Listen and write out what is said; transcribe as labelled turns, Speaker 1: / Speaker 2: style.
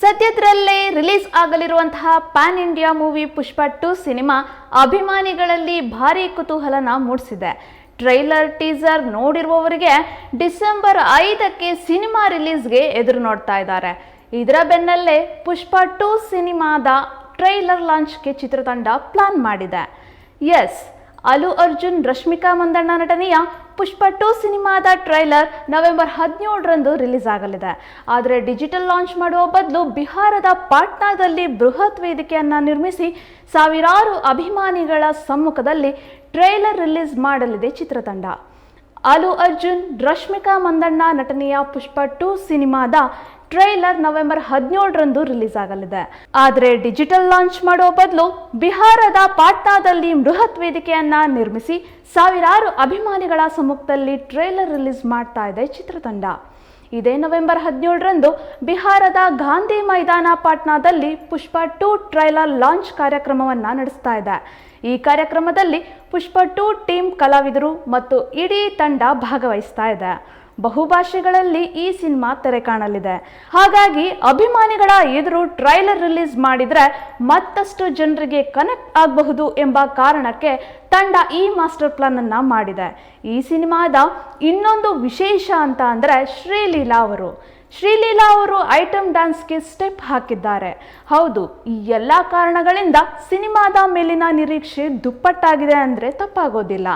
Speaker 1: ಸದ್ಯದಲ್ಲೇ release ಆಗಲಿರುವಂತಹ pan India movie Pushpa two cinema ಅಭಿಮಾನಿಗಳಲ್ಲಿ ಭಾರಿ ಕುತೂಹಲನ ಮೂಡಿಸಿದೆ. ಟ್ರೈಲರ್, ಟೀಸರ್ ನೋಡಿರುವವರಿಗೆ ಡಿಸೆಂಬರ್ ಐದಕ್ಕೆ ಸಿನಿಮಾ ರಿಲೀಸ್ಗೆ ಎದುರು ನೋಡ್ತಾ ಇದ್ದಾರೆ. ಇದರ ಬೆನ್ನಲ್ಲೇ ಪುಷ್ಪ ಟು ಸಿನಿಮಾದ ಟ್ರೈಲರ್ ಲಾಂಚ್ಗೆ ಚಿತ್ರತಂಡ ಪ್ಲಾನ್ ಮಾಡಿದೆ. ಎಸ್ ಅಲು ಅರ್ಜುನ್, ರಶ್ಮಿಕಾ ಮಂದಣ್ಣ ನಟನೆಯ ಪುಷ್ಪ ಟು ಸಿನಿಮಾದ ಟ್ರೈಲರ್ ನವೆಂಬರ್ ಹದಿನೇಳರಂದು ರಿಲೀಸ್ ಆಗಲಿದೆ. ಆದರೆ ಡಿಜಿಟಲ್ ಲಾಂಚ್ ಮಾಡುವ ಬದಲು ಬಿಹಾರದ ಪಾಟ್ನಾದಲ್ಲಿ ಬೃಹತ್ ವೇದಿಕೆಯನ್ನು ನಿರ್ಮಿಸಿ ಸಾವಿರಾರು ಅಭಿಮಾನಿಗಳ ಸಮ್ಮುಖದಲ್ಲಿ ಟ್ರೈಲರ್ ರಿಲೀಸ್ ಮಾಡಲಿದೆ ಚಿತ್ರತಂಡ. ಅಲು ಅರ್ಜುನ್, ರಶ್ಮಿಕಾ ಮಂದಣ್ಣ ನಟನೆಯ ಪುಷ್ಪ ಟು ಸಿನಿಮಾದ ಟ್ರೈಲರ್ ನವೆಂಬರ್ ಹದಿನೇಳರಂದು ರಿಲೀಸ್ ಆಗಲಿದೆ ಆದರೆ ಡಿಜಿಟಲ್ ಲಾಂಚ್ ಮಾಡುವ ಬದಲು ಬಿಹಾರದ ಪಾಟ್ನಾದಲ್ಲಿ ಬೃಹತ್ ವೇದಿಕೆಯನ್ನ ನಿರ್ಮಿಸಿ ಸಾವಿರಾರು ಅಭಿಮಾನಿಗಳ ಸಮ್ಮುಖದಲ್ಲಿ ಟ್ರೈಲರ್ ರಿಲೀಸ್ ಮಾಡ್ತಾ ಇದೆ ಚಿತ್ರತಂಡ. ಇದೇ ನವೆಂಬರ್ ಹದಿನೇಳರಂದು ಬಿಹಾರದ ಗಾಂಧಿ ಮೈದಾನ ಪಾಟ್ನಾದಲ್ಲಿ ಪುಷ್ಪ ಟೂ ಟ್ರೈಲರ್ ಲಾಂಚ್ ಕಾರ್ಯಕ್ರಮವನ್ನು ನಡೆಸ್ತಾ ಇದೆ. ಈ ಕಾರ್ಯಕ್ರಮದಲ್ಲಿ ಪುಷ್ಪ ಟೂ ಟೀಮ್ ಕಲಾವಿದರು ಮತ್ತು ಇಡೀ ತಂಡ ಭಾಗವಹಿಸ್ತಾ ಇದೆ. ಬಹುಭಾಷೆಗಳಲ್ಲಿ ಈ ಸಿನಿಮಾ ತೆರೆ ಕಾಣಲಿದೆ. ಹಾಗಾಗಿ ಅಭಿಮಾನಿಗಳ ಎದುರು ಟ್ರೈಲರ್ ರಿಲೀಸ್ ಮಾಡಿದರೆ ಮತ್ತಷ್ಟು ಜನರಿಗೆ ಕನೆಕ್ಟ್ ಆಗಬಹುದು ಎಂಬ ಕಾರಣಕ್ಕೆ ತಂಡ ಈ ಮಾಸ್ಟರ್ ಪ್ಲಾನ್ ಅನ್ನ ಮಾಡಿದೆ. ಈ ಸಿನಿಮಾದ ಇನ್ನೊಂದು ವಿಶೇಷ ಅಂತ ಅಂದರೆ ಶ್ರೀಲೀಲಾ ಅವರು. ಶ್ರೀಲೀಲಾ ಅವರು ಐಟಮ್ ಡ್ಯಾನ್ಸ್ಗೆ ಸ್ಟೆಪ್ ಹಾಕಿದ್ದಾರೆ. ಹೌದು, ಈ ಎಲ್ಲ ಕಾರಣಗಳಿಂದ ಸಿನಿಮಾದ ಮೇಲಿನ ನಿರೀಕ್ಷೆ ದುಪ್ಪಟ್ಟಾಗಿದೆ ಅಂದ್ರೆ ತಪ್ಪಾಗೋದಿಲ್ಲ.